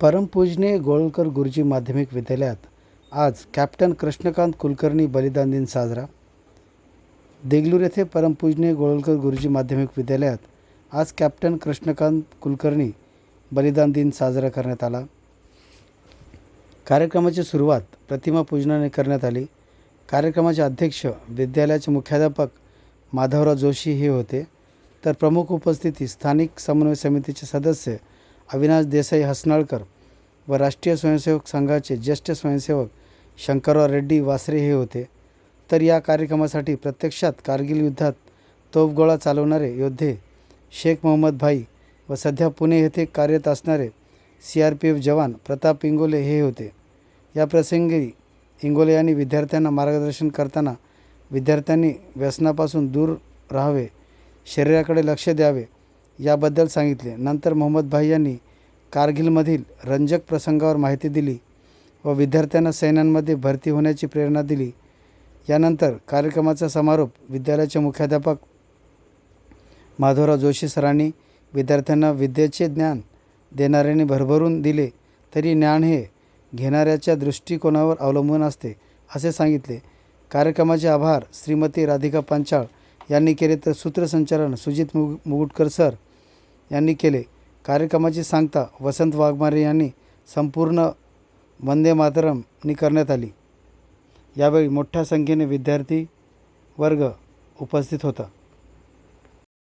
परमपूजने गोळकर गुरुजी माध्यमिक विद्यालयात आज कॅप्टन कृष्णकांत कुलकर्णी बलिदान दिन साजरा. देगलूर येथे परमपूजने गोळकर गुरुजी माध्यमिक विद्यालयात आज कॅप्टन कृष्णकांत कुलकर्णी बलिदान दिन साजरा करण्यात आला. कार्यक्रमाची सुरुवात प्रतिमा पूजनाने करण्यात आली. कार्यक्रमाचे अध्यक्ष विद्यालयाचे मुख्याध्यापक माधवराव जोशी हे होते. तर प्रमुख उपस्थिती स्थानिक समन्वय समितीचे सदस्य अविनाश देसाई हसनाळकर व राष्ट्रीय स्वयंसेवक संघाचे ज्येष्ठ स्वयंसेवक शंकरराव रेड्डी वासरे हे होते. तर या कार्यक्रमासाठी प्रत्यक्षात कारगिल युद्धात तोफगोळा चालवणारे योद्धे शेख मोहम्मद भाई व सध्या पुणे येथे कार्यरत असणारे सी आर पी एफ जवान प्रताप इंगोले हे होते. या प्रसंगी इंगोले यांनी विद्यार्थ्यांना मार्गदर्शन करताना विद्यार्थ्यांनी व्यसनापासून दूर राहावे शरीराकडे लक्ष द्यावे याबद्दल सांगितले. नंतर मोहम्मद भाई यांनी कारगिलमधील रंजक प्रसंगावर माहिती दिली व विद्यार्थ्यांना सैन्यांमध्ये भरती होण्याची प्रेरणा दिली. यानंतर कार्यक्रमाचा समारोप विद्यालयाचे मुख्याध्यापक माधवराव जोशी सरांनी विद्यार्थ्यांना विद्येचे ज्ञान देणाऱ्यांनी भरभरून दिले तरी ज्ञान हे घेणाऱ्याच्या दृष्टिकोनावर अवलंबून असते असे सांगितले. कार्यक्रमाचे आभार श्रीमती राधिका पांचाळ यांनी केले तर सूत्रसंचालन सुजित मुग मुगुटकर सर यांनी केले. कार्यक्रमाची सांगता वसंत वाघमारे यांनी संपूर्ण वंदे मातरमनी करण्यात आली. यावेळी मोठ्या संख्येने विद्यार्थी वर्ग उपस्थित होता.